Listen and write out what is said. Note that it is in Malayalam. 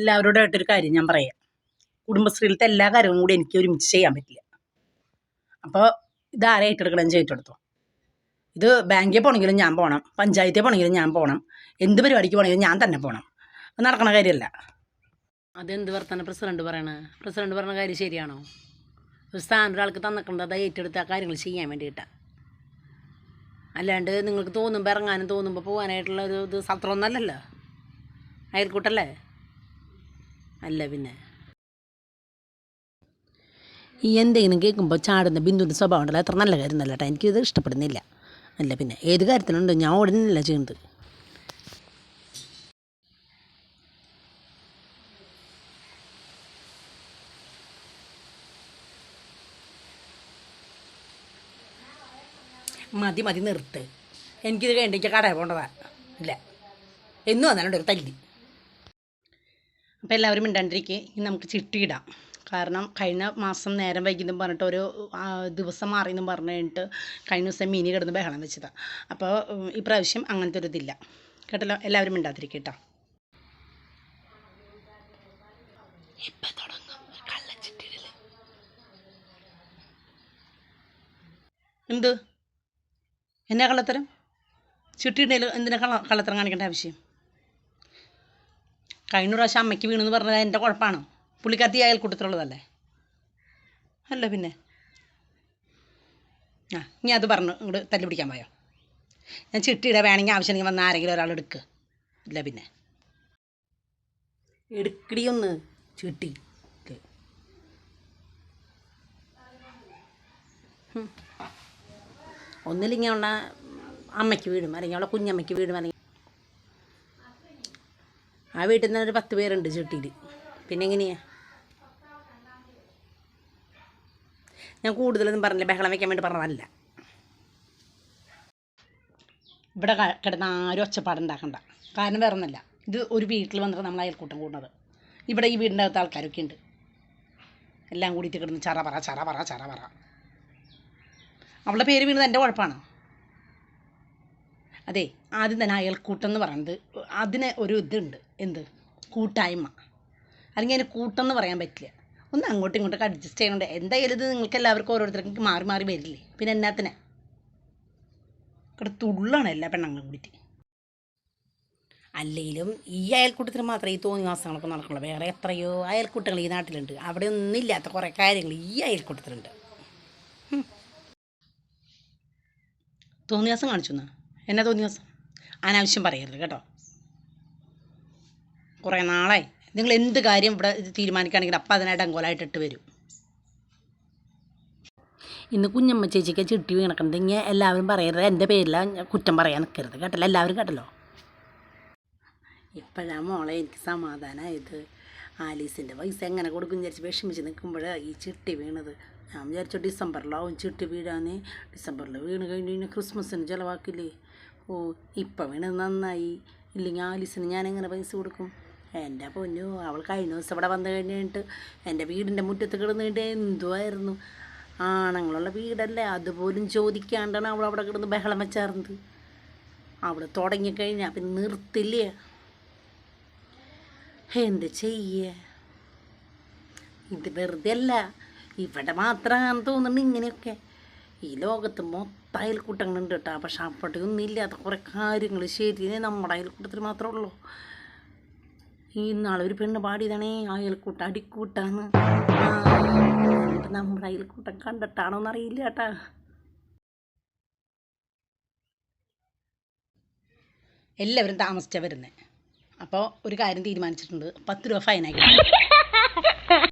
എല്ലാവരോടായിട്ടൊരു കാര്യം ഞാൻ പറയാം. കുടുംബശ്രീയിലത്തെ എല്ലാ കാര്യങ്ങളും കൂടി എനിക്ക് ഒരുമിച്ച് ചെയ്യാൻ പറ്റില്ല. അപ്പോൾ ഇതാരെ ഏറ്റെടുക്കണം ചെയ്തെടുത്തോ ഇത് ബാങ്കിൽ പോകണമെങ്കിലും ഞാൻ പോകണം. പഞ്ചായത്തിൽ പോകണമെങ്കിലും ഞാൻ പോകണം. എന്ത് പരിപാടിക്ക് പോകണമെങ്കിലും ഞാൻ തന്നെ പോകണം. നടക്കണ കാര്യമല്ല. അതെന്ത് വർത്താനം പ്രസിഡന്റ് പറയണ? പ്രസിഡന്റ് പറഞ്ഞ കാര്യം ശരിയാണോ? ഒരു സ്ഥാനം ഒരാൾക്ക് തന്നിട്ടുണ്ട് അത് ഏറ്റെടുത്ത് ആ കാര്യങ്ങൾ ചെയ്യാൻ വേണ്ടിയിട്ടാണ് അല്ലാണ്ട് നിങ്ങൾക്ക് തോന്നുമ്പോൾ ഇറങ്ങാനും തോന്നുമ്പോൾ പോകാനായിട്ടുള്ള ഒരു ഇത് സത്രമൊന്നല്ലല്ലോ അയൽക്കൂട്ടല്ലേ? അല്ല പിന്നെ. ഈ എന്തെങ്കിലും കേൾക്കുമ്പോൾ ചാടുന്ന ബിന്ദുവിന്റെ സ്വഭാവം ഉണ്ടല്ലോ അത്ര നല്ല കാര്യം നല്ല കേട്ടോ എനിക്കിത് ഇഷ്ടപ്പെടുന്നില്ല. അല്ല പിന്നെ ഏത് കാര്യത്തിനുണ്ടോ? ഞാൻ ഉടനെയല്ല ചെയ്യുന്നത്. മതി മതി നിർത്ത്. എനിക്കിത് കഴിഞ്ഞിട്ട് കടയിൽ പോകേണ്ടതാ. ഇല്ല. എന്നും വന്നാലുണ്ട് ഒരു തല്ലി. അപ്പോൾ എല്ലാവരും മിണ്ടാണ്ടിരിക്കെ. ഇനി നമുക്ക് ചിട്ടിയിടാം. കാരണം കഴിഞ്ഞ മാസം നേരം വൈകിയെന്നും പറഞ്ഞിട്ട് ഒരു ദിവസം മാറിയെന്നും പറഞ്ഞു കഴിഞ്ഞിട്ട് കഴിഞ്ഞ ദിവസം മീനി കിടന്ന് ബഹളം വെച്ചതാണ് അപ്പോൾ ഇപ്രാവശ്യം അങ്ങനത്തെ ഒരു ഇതില്ല കേട്ടല്ലോ? എല്ലാവരും മിണ്ടാതിരിക്കുക കേട്ടോ ഇപ്പം എന്ത്? എന്നാ കള്ളത്തരം? ചിട്ടിയിടയിൽ എന്തിനാ കള്ള കള്ളത്തരം കാണിക്കേണ്ട ആവശ്യം? കഴിഞ്ഞ പ്രാവശ്യം അമ്മയ്ക്ക് വീണെന്ന് പറഞ്ഞത് എന്റെ കുഴപ്പമാണ്. പുള്ളിക്കാത്തി അയൽക്കൂട്ടത്തിലുള്ളതല്ലേ? അല്ല പിന്നെ. ആ ഇനി അത് പറഞ്ഞു ഇങ്ങോട്ട് തല്ലി പിടിക്കാൻ പോയോ? ഞാൻ ചിട്ടിയിടാൻ വേണമെങ്കിൽ ആവശ്യമെങ്കിൽ വന്ന് ആരെങ്കിലും ഒരാൾ എടുക്കുക ഇല്ല പിന്നെ. എടുക്കടി ഒന്ന് ചിട്ടി. ഒന്നില്ലെങ്കിൽ അവളെ അമ്മയ്ക്ക് വീടും അല്ലെങ്കിൽ അവളെ കുഞ്ഞമ്മയ്ക്ക് വീടും അല്ലെങ്കിൽ ആ വീട്ടിൽ നിന്ന് ഒരു പത്ത് പേരുണ്ട് ചുട്ടിയിൽ പിന്നെ എങ്ങനെയാ? ഞാൻ കൂടുതലൊന്നും പറഞ്ഞില്ല. ബഹളം വയ്ക്കാൻ വേണ്ടി പറഞ്ഞതല്ല. ഇവിടെ കിടന്ന ആരും ഒച്ചപ്പാടുണ്ടാക്കണ്ട കാരണം വേറെ ഒന്നല്ല ഇത് ഒരു വീട്ടിൽ വന്നിട്ട് നമ്മൾ അയൽക്കൂട്ടം കൂടുന്നത്. ഇവിടെ ഈ വീടിന്റെ അകത്ത് ആൾക്കാരൊക്കെ ഉണ്ട്. എല്ലാം കൂടിയിട്ട് കിടന്ന് ചറ പറ ചറ പറ ചറ പറ. അവളുടെ പേര് വീണത് എന്റെ കുഴപ്പമാണോ? അതെ ആദ്യം തന്നെ അയൽക്കൂട്ടം എന്ന് പറയുന്നത് അതിന് ഒരു ഇതുണ്ട്. എന്ത്? കൂട്ടായ്മ. അല്ലെങ്കിൽ അതിന് കൂട്ടം എന്ന് പറയാൻ പറ്റില്ല. ഒന്ന് അങ്ങോട്ടും ഇങ്ങോട്ടൊക്കെ അഡ്ജസ്റ്റ് ചെയ്യണുണ്ട്. എന്തായാലും ഇത് നിങ്ങൾക്ക് എല്ലാവർക്കും ഓരോരുത്തർക്കും മാറി മാറി വരില്ലേ? പിന്നെ എന്നാത്തിനെ ഇവിടെ തുള്ളാണ് എല്ലാ പെണ്ണുങ്ങളും കൂടിയിട്ട്. അല്ലെങ്കിലും ഈ അയൽക്കൂട്ടത്തിന് മാത്രമേ ഈ തോന്നിവാസങ്ങളൊക്കെ നടക്കുള്ളൂ. വേറെ എത്രയോ അയൽക്കൂട്ടങ്ങൾ ഈ നാട്ടിലുണ്ട്. അവിടെ ഒന്നുമില്ലാത്ത കുറേ കാര്യങ്ങൾ ഈ അയൽക്കൂട്ടത്തിലുണ്ട്. തോന്നിവാസം കാണിച്ചു എന്നാ? എന്നാ തോന്നിയാസം അനാവശ്യം പറയരുത് കേട്ടോ. കുറേ നാളായി. നിങ്ങൾ എന്ത് കാര്യം ഇവിടെ തീരുമാനിക്കുകയാണെങ്കിൽ അപ്പം അതിനായിട്ട് അങ്കോലായിട്ട് ഇട്ട് വരും. ഇന്ന് കുഞ്ഞമ്മ ചേച്ചിക്ക് ചിട്ടി വീണക്കണ്ടെങ്കിൽ എല്ലാവരും പറയരുത്. എന്റെ പേരിലാണ് കുറ്റം പറയാൻ നിൽക്കരുത്. കേട്ടല്ലോ? എല്ലാവരും കേട്ടല്ലോ? ഇപ്പോഴാ മോളെ എനിക്ക് സമാധാനമായത് ആലീസിന്റെ പൈസ എങ്ങനെ കൊടുക്കും വിചാരിച്ച് വിഷമിച്ച് നിൽക്കുമ്പോഴാണ് ഈ ചിട്ടി വീണത്. ഞാൻ വിചാരിച്ചു ഡിസംബറിലാവും ചിട്ടി വീഴാന്ന് ഡിസംബറിൽ വീണ് കഴിഞ്ഞ് കഴിഞ്ഞാൽ ക്രിസ്മസിന് ചിലവാക്കില്ലേ? ഓ ഇപ്പം വീണത് നന്നായി. ഇല്ലെങ്കിൽ ആലീസിന് ഞാൻ എങ്ങനെ പൈസ കൊടുക്കും? എന്റെ പൊന്നു അവൾ കഴിഞ്ഞ ദിവസം ഇവിടെ വന്നു കഴിഞ്ഞിട്ട് എന്റെ വീടിന്റെ മുറ്റത്ത് കിടന്നിട്ട് എന്തുമായിരുന്നു ആണുങ്ങളുള്ള വീടല്ലേ? അതുപോലും ചോദിക്കാണ്ടാണ് അവൾ അവിടെ കിടന്ന് ബഹളം വെച്ചാർന്നത്. അവിടെ തുടങ്ങിക്കഴിഞ്ഞാൽ പിന്നെ നിർത്തില്ലേ? എന്ത് ചെയ്യേ? ഇത് വെറുതെ അല്ല ഇവിടെ മാത്രമാണ് തോന്നുന്നുണ്ട് ഇങ്ങനെയൊക്കെ. ഈ ലോകത്ത് മൊത്തം അയൽക്കൂട്ടങ്ങളുണ്ട് കേട്ടോ. പക്ഷെ അവിടെ ഒന്നും ഇല്ലാത്ത കുറേ കാര്യങ്ങൾ ശരി നമ്മുടെ അയൽക്കൂട്ടത്തിൽ മാത്രമേ ഉള്ളൂ. ഈ നാളൊരു പെണ്ണ് പാടിയതാണേ. അയൽക്കൂട്ടം അടിക്കൂട്ടാന്ന്. നമ്മുടെ അയൽക്കൂട്ടം കണ്ടിട്ടാണോ എന്നറിയില്ല കേട്ടാ. എല്ലാവരും താമസിച്ചാണ് വരുന്നത് അപ്പോൾ ഒരു കാര്യം തീരുമാനിച്ചിട്ടുണ്ട്. പത്ത് രൂപ ഫൈനാക്കി